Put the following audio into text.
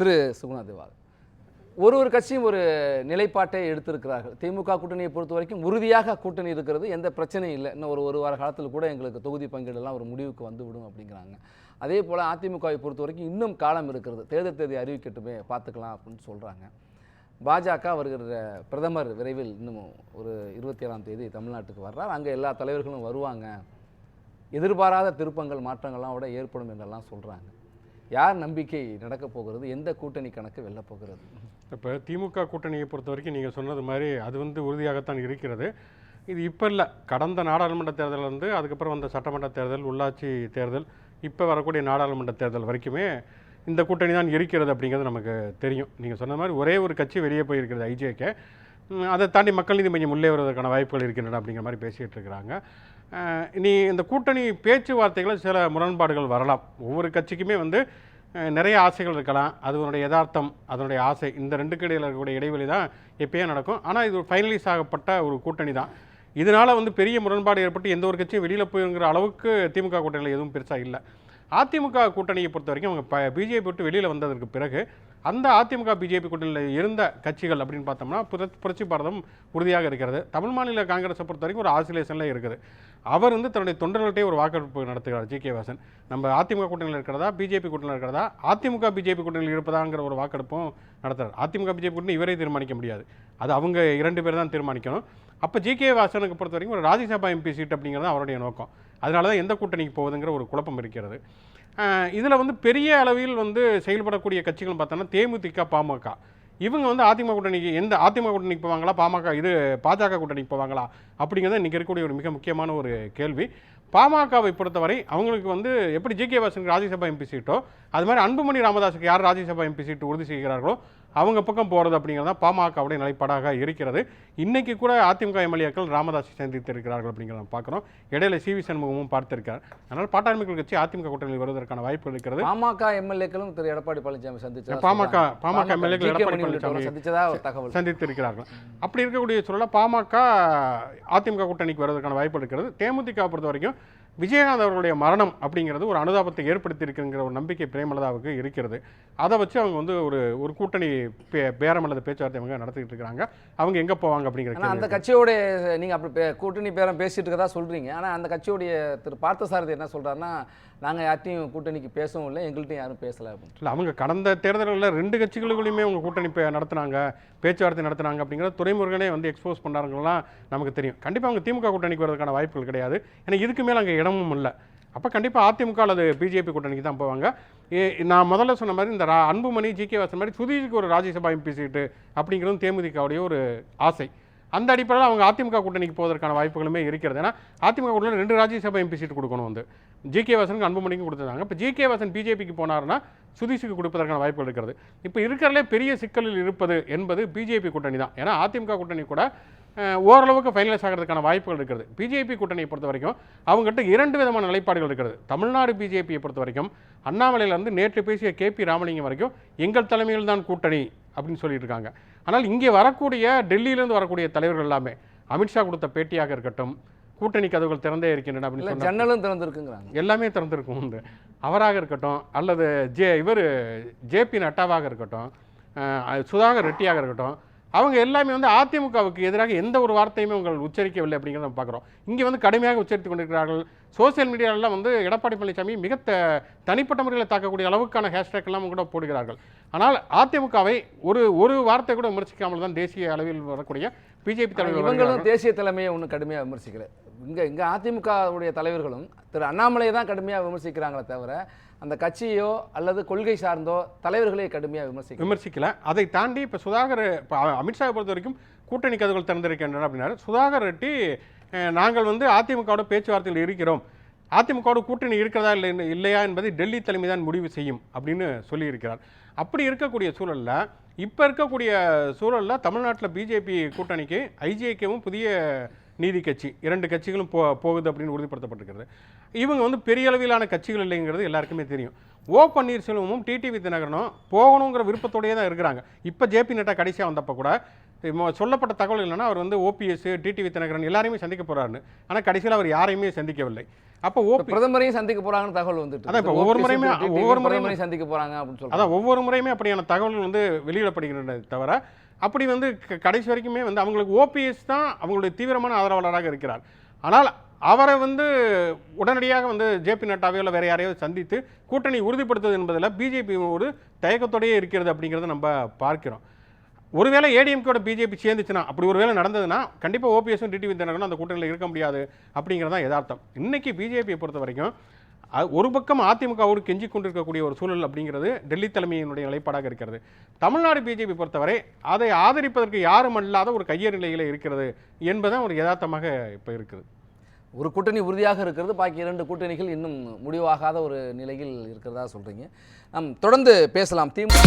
திரு சுகுணா திவாகர் ஒரு ஒரு கட்சியும் ஒரு நிலைப்பாட்டை எடுத்திருக்கிறார்கள். திமுக கூட்டணியை பொறுத்த வரைக்கும் உறுதியாக கூட்டணி இருக்கிறது. எந்த பிரச்சனையும் இல்லை. இன்னும் ஒரு ஒரு வார காலத்தில் கூட எங்களுக்கு தொகுதி பங்கீடெல்லாம் ஒரு முடிவுக்கு வந்துவிடும் அப்படிங்கிறாங்க. அதே போல் அதிமுகவை பொறுத்த வரைக்கும் இன்னும் காலம் இருக்கிறது. தேர்தல் தேதி அறிவிக்கட்டுமே பார்த்துக்கலாம் அப்படின்னு சொல்கிறாங்க பாஜக வருகிற பிரதமர் விரைவில் இன்னும் ஒரு இருபத்தி ஏழாம் தேதி தமிழ்நாட்டுக்கு வர்றார். அங்கே எல்லா தலைவர்களும் வருவாங்க. எதிர்பாராத திருப்பங்கள் மாற்றங்கள்லாம் கூட ஏற்படும் என்றெல்லாம் சொல்கிறாங்க யார் நம்பிக்கை நடக்கப் போகிறது? எந்த கூட்டணி கணக்கு வெல்ல போகிறது? இப்போ திமுக கூட்டணியை பொறுத்த வரைக்கும் நீங்கள் சொன்னது மாதிரி அது வந்து உறுதியாகத்தான் இருக்கிறது. இது இப்போ இல்லை. கடந்த நாடாளுமன்ற தேர்தல் வந்து அதுக்கப்புறம் வந்த சட்டமன்ற தேர்தல் உள்ளாட்சி தேர்தல் இப்போ வரக்கூடிய நாடாளுமன்ற தேர்தல் வரைக்குமே இந்த கூட்டணி தான் இருக்கிறது அப்படிங்கிறது நமக்கு தெரியும். நீங்கள் சொன்ன மாதிரி ஒரே ஒரு கட்சி வெளியே போயிருக்கிறது ஐஜேகே. அதை தாண்டி மக்கள் நீதி மையம் உள்ளே வருவதற்கான வாய்ப்புகள் இருக்கின்றன அப்படிங்கிற மாதிரி பேசிகிட்டு இருக்கிறாங்க. இனி இந்த கூட்டணி பேச்சுவார்த்தைகளில் சில முரண்பாடுகள் வரலாம். ஒவ்வொரு கட்சிக்குமே வந்து நிறைய ஆசைகள் இருக்கலாம். அதனுடைய யதார்த்தம் அதனுடைய ஆசை. இந்த ரெண்டுக்கு இடையில் இருக்கக்கூடிய இடைவெளி தான் எப்பயும் நடக்கும். ஆனால் இது ஃபைனலைஸ் ஆகப்பட்ட ஒரு கூட்டணி தான். இதனால் வந்து பெரிய முரண்பாடு ஏற்பட்டு எந்த ஒரு கட்சியும் வெளியில் போயிருங்கிற அளவுக்கு திமுக கூட்டணியில் எதுவும் பெருசாக இல்லை. அதிமுக கூட்டணியை பொறுத்த வரைக்கும் அவங்க ப பிஜேபி விட்டு வெளியில் வந்ததற்கு பிறகு அந்த அதிமுக பிஜேபி கூட்டணியில் இருந்த கட்சிகள் அப்படின்னு பார்த்தோம்னா புரட்சி பாரதம் உறுதியாக இருக்கிறது. தமிழ் மாநில காங்கிரஸை பொறுத்த வரைக்கும் ஒரு ஆசிலேஷனில் இருக்குது. அவர் வந்து தன்னுடைய தொண்டர்கள்ட்டே ஒரு வாக்கெடுப்பு நடத்துகிறார் ஜி கே வாசன். நம்ம அதிமுக கூட்டணியில் இருக்கிறதா பிஜேபி கூட்டணியில் இருக்கிறதா? அதிமுக பிஜேபி கூட்டணியில் இருப்பதாங்கிற ஒரு வாக்கெடுப்பும் நடத்துகிறார் அதிமுக பிஜேபி கூட்டணி இவரே தீர்மானிக்க முடியாது. அது அவங்க இரண்டு பேர் தான் தீர்மானிக்கணும். அப்போ ஜி கே வாசனுக்கு பொறுத்த வரைக்கும் ஒரு ராஜ்யசபா எம்பி சீட் அப்படிங்கிறது அவருடைய நோக்கம். அதனால தான் எந்த கூட்டணிக்கு போகுதுங்கிற ஒரு குழப்பம் இருக்கிறது. இதில் வந்து பெரிய அளவில் வந்து செயல்படக்கூடிய கட்சிகள் பார்த்தோன்னா தேமுதிக பாமக. இவங்க வந்து அதிமுக கூட்டணிக்கு எந்த அதிமுக கூட்டணிக்கு போவாங்களா? பாமக இது பாஜக கூட்டணிக்கு போவாங்களா? அப்படிங்கிறது இன்றைக்கி இருக்கக்கூடிய ஒரு மிக முக்கியமான ஒரு கேள்வி. பாமகவை பொறுத்தவரை அவங்களுக்கு வந்து எப்படி ஜி கே வாசனுக்கு ராஜ்யசபா எம்பி சீட்டோ அது மாதிரி அன்புமணி ராமதாஸுக்கு யார் ராஜ்யசபா எம்பி சீட்டு உறுதி செய்கிறார்களோ அவங்க பக்கம் போகிறது அப்படிங்கிறது தான் பாமகவுடைய நிலைப்பாடாக இருக்கிறது. இன்னைக்கு கூட அதிமுக எம்எல்ஏக்கள் ராமதாஸை சந்தித்திருக்கிறார்கள் அப்படிங்கிறத பார்க்குறோம். இடையில சி வி சண்முகமும் பார்த்திருக்கார். அதனால் பாட்டாளி மக்கள் கட்சி அதிமுக கூட்டணியில் வருவதற்கான வாய்ப்பு இருக்கிறது. பாமக எம்எல்ஏக்களும் திரு எடப்பாடி பழனிசாமி சந்திச்சதா பாமக. பாமக எம்எல்ஏக்கள் எடப்பாடி பழனிசாமி சந்திச்சதா ஒரு தகவல். சந்தித்திருக்கிறார்கள். அப்படி இருக்கக்கூடிய சூழல பாமக அதிமுக கூட்டணிக்கு வருவதற்கான வாய்ப்பு இருக்கிறது. தேமுதிக பொறுத்த வரைக்கும் விஜயகாந்த் அவர்களுடைய மரணம் அப்படிங்கிறது ஒரு அனுதாபத்தை ஏற்படுத்தி இருக்குங்கிற ஒரு நம்பிக்கை பிரேமலதாவுக்கு இருக்கிறது. அதை வச்சு அவங்க வந்து ஒரு ஒரு கூட்டணி பே- பேரம் அல்லது பேச்சுவார்த்தை அவங்க நடத்திட்டு இருக்காங்க. அவங்க எங்க போவாங்க அப்படிங்கிற ஆனா அந்த கேள்வி கட்சியோட நீங்க அப்படி கூட்டணி பேரம் பேசிட்டு இருக்கதா சொல்றீங்க. ஆனா அந்த கட்சியோடைய திரு பார்த்தசாரதி என்ன சொல்றாருன்னா நாங்க யார்ட்டையும் கூட்டணிக்கு பேசவும் இல்லை எங்கள்கிட்டயும் யாரும் பேசல அப்படின்னு. இல்லை அவங்க கடந்த தேர்தல்களில் ரெண்டு கட்சிகளுக்குள்ளேயுமே அவங்க கூட்டணி நடத்துனாங்க பேச்சுவார்த்தை நடத்துனாங்க அப்படிங்கிறத துறைமுருகனே வந்து எக்ஸ்போஸ் பண்ணாருங்கலாம் நமக்கு தெரியும். கண்டிப்பாக அவங்க திமுக கூட்டணிக்கு வரதுக்கான வாய்ப்புகள் கிடையாது. ஏன்னா இதுக்கு மேல் அங்கே இடமும் இல்லை. அப்போ கண்டிப்பாக அதிமுக அல்லது பிஜேபி கூட்டணிக்கு தான் போவாங்க. ஏ- நான் முதல்ல சொன்ன மாதிரி இந்த ரா- அன்புமணி ஜி. கே. வாசன் மாதிரி சுதீஷுக்கு ஒரு ராஜ்யசபா எம்பி சீட்டு அப்படிங்கிறதும் தேமுதிகவுடைய ஒரு ஆசை. அந்த அடிப்படையில் அவங்க அதிமுக கூட்டணிக்கு போவதற்கான வாய்ப்புகளுமே இருக்கிறது. ஏன்னா அதிமுக கூட்டணி ரெண்டு ராஜ்யசபா எம்பி சீட் கொடுக்கணும் வந்து. ஜி. கே. வாசனுக்கு அன்புமணிக்கும் கொடுத்துருந்தாங்க. இப்போ ஜி. கே. வாசன் பிஜேபிக்கு போனாருன்னா சுதீஷுக்கு கொடுப்பதற்கான வாய்ப்புகள் இருக்கிறது. இப்போ இருக்கிறதுலே பெரிய சிக்கலில் இருப்பது என்பது பிஜேபி கூட்டணி தான். ஏன்னா அதிமுக கூட்டணி கூட ஓரளவுக்கு ஃபைனலைஸ் ஆகிறதுக்கான வாய்ப்புகள் இருக்கிறது. பிஜேபி கூட்டணியை பொறுத்த வரைக்கும் அவங்ககிட்ட இரண்டு விதமான நிலைப்பாடுகள் இருக்கிறது. தமிழ்நாடு பிஜேபியை பொறுத்த வரைக்கும் அண்ணாமலையிலேருந்து நேற்று பேசிய கே பி ராமலிங்கம் வரைக்கும் எங்கள் தலைமையில் தான் கூட்டணி அப்படின்னு சொல்லிட்டு இருக்காங்க. ஆனால் இங்கே வரக்கூடிய டெல்லியிலேருந்து வரக்கூடிய தலைவர்கள் எல்லாமே அமித்ஷா கொடுத்த பேட்டியாக இருக்கட்டும் கூட்டணி கதவுகள் திறந்தே இருக்கின்றன அப்படின்னு ஜன்னலும் திறந்திருக்குங்கிறாங்க. எல்லாமே திறந்திருக்கும் உண்டு. அவராக இருக்கட்டும் அல்லது ஜே இவர் ஜேபி நட்டாவாக இருக்கட்டும் சுதாகர் ரெட்டியாக இருக்கட்டும் அவங்க எல்லாமே வந்து அதிமுகவுக்கு எதிராக எந்த ஒரு வார்த்தையுமே உங்கள் உச்சரிக்கவில்லை அப்படிங்கிறத நம்ம பார்க்குறோம். இங்கே வந்து கடுமையாக உச்சரித்து கொண்டிருக்கிறார்கள். சோசியல் மீடியாலெல்லாம் வந்து எடப்பாடி பழனிசாமி மிக தனிப்பட்ட முறையில் தாக்கக்கூடிய அளவுக்கான ஹேஷ்டேக் எல்லாம் கூட போடுகிறார்கள். ஆனால் அதிமுகவை ஒரு ஒரு வார்த்தை கூட விமர்சிக்காமல் தான் தேசிய அளவில் வரக்கூடிய பிஜேபி தலைவர் இவங்களும். தேசிய தலைமையை ஒன்றும் கடுமையாக விமர்சிக்கல. இங்க இங்க அதிமுகவுடைய தலைவர்களும் திரு அண்ணாமலையை தான் கடுமையாக விமர்சிக்கிறாங்களே தவிர அந்த கட்சியோ அல்லது கொள்கை சார்ந்தோ தலைவர்களே கடுமையாக விமர்சிக்க விமர்சிக்கல. அதை தாண்டி இப்போ சுதாகர் இப்போ அமித்ஷாவை பொறுத்த வரைக்கும் கூட்டணி கதவுகள் திறந்திருக்கின்றன அப்படின்னாரு. சுதாகர் ரெட்டி நாங்கள் வந்து அதிமுகவோட பேச்சுவார்த்தையில் இருக்கிறோம். அதிமுகவோட கூட்டணி இருக்கிறதா இல்லை இல்லையா என்பதை டெல்லி தலைமை தான் முடிவு செய்யும் அப்படின்னு சொல்லியிருக்கிறார். அப்படி இருக்கக்கூடிய சூழலில் இப்போ இருக்கக்கூடிய சூழலில் தமிழ்நாட்டில் பிஜேபி கூட்டணிக்கு ஐஜேகேவும் புதிய நீதி கட்சி இரண்டு கட்சிகளும் போ போகுது அப்படின்னு உறுதிப்படுத்தப்பட்டிருக்கிறது. இவங்க வந்து பெரிய அளவிலான கட்சிகள் இல்லைங்கிறது எல்லாருக்குமே தெரியும். ஓ பன்னீர்செல்வமும் டிடிவி தினகரனும் போகணுங்கிற விருப்பத்தோடையே தான் இருக்கிறாங்க. இப்போ ஜேபி நட்டா கடைசியாக வந்தப்போ கூட மொ- சொல்லப்பட்ட தகவல் இல்லைன்னா அவர் வந்து ஓபிஎஸ் டிடிவி தினகரன் எல்லாரையுமே சந்திக்க போகிறாருன்னு ஆனால் கடைசியில் அவர் யாரையுமே சந்திக்கவில்லை. அப்போ பிரதமரையும் சந்திக்க போறாங்கன்னு தகவல் வந்துட்டு அதான் இப்ப. ஒவ்வொரு முறையுமே ஒவ்வொரு முறையுமே- சந்திக்க போறாங்க அப்படின்னு சொல்றாங்க. அதான் ஒவ்வொரு முறையுமே அப்படியான தகவல்கள் வந்து வெளியிடப்படுகின்றன தவிர அப்படி வந்து கடைசி வரைக்குமே வந்து அவங்களுக்கு ஓபிஎஸ் தான் அவங்களுடைய தீவிரமான ஆதரவாளராக இருக்கிறார். ஆனால் அவரை வந்து உடனடியாக வந்து ஜேபி நட்டாவையோ இல்லை வேற யாரையோ சந்தித்து கூட்டணி உறுதிப்படுத்துவது என்பதில் பிஜேபி ஒரு தயக்கத்தோடயே இருக்கிறது அப்படிங்கிறத நம்ம பார்க்கிறோம். ஒருவேளை ஏடிஎம்கேட பிஜேபி சேர்ந்துச்சுன்னா அப்படி ஒரு வேளை நடந்ததுன்னா கண்டிப்பாக ஓபிஎஸும் டிடிவி தினகரனும் அந்த கூட்டணியில் இருக்க முடியாது அப்படிங்கிறது தான் யதார்த்தம் இன்றைக்கி பிஜேபியை பொறுத்த வரைக்கும் ஒரு பக்கம் அதிமுகவோடு கெஞ்சி கொண்டிருக்கக்கூடிய ஒரு சூழல் அப்படிங்கிறது டெல்லி தலைமையினுடைய நிலைப்பாடாக இருக்கிறது. தமிழ்நாடு பிஜேபி பொறுத்தவரை அதை ஆதரிப்பதற்கு யாரும் அல்லாத ஒரு கையர் நிலையில் இருக்கிறது என்பதுதான் ஒரு யதார்த்தமாக இப்போ இருக்குது. ஒரு கூட்டணி உறுதியாக இருக்கிறது பாக்கி இரண்டு கூட்டணிகள் இன்னும் முடிவாகாத ஒரு நிலையில் இருக்கிறதா சொல்கிறீங்க நம் தொடர்ந்து பேசலாம். திமுக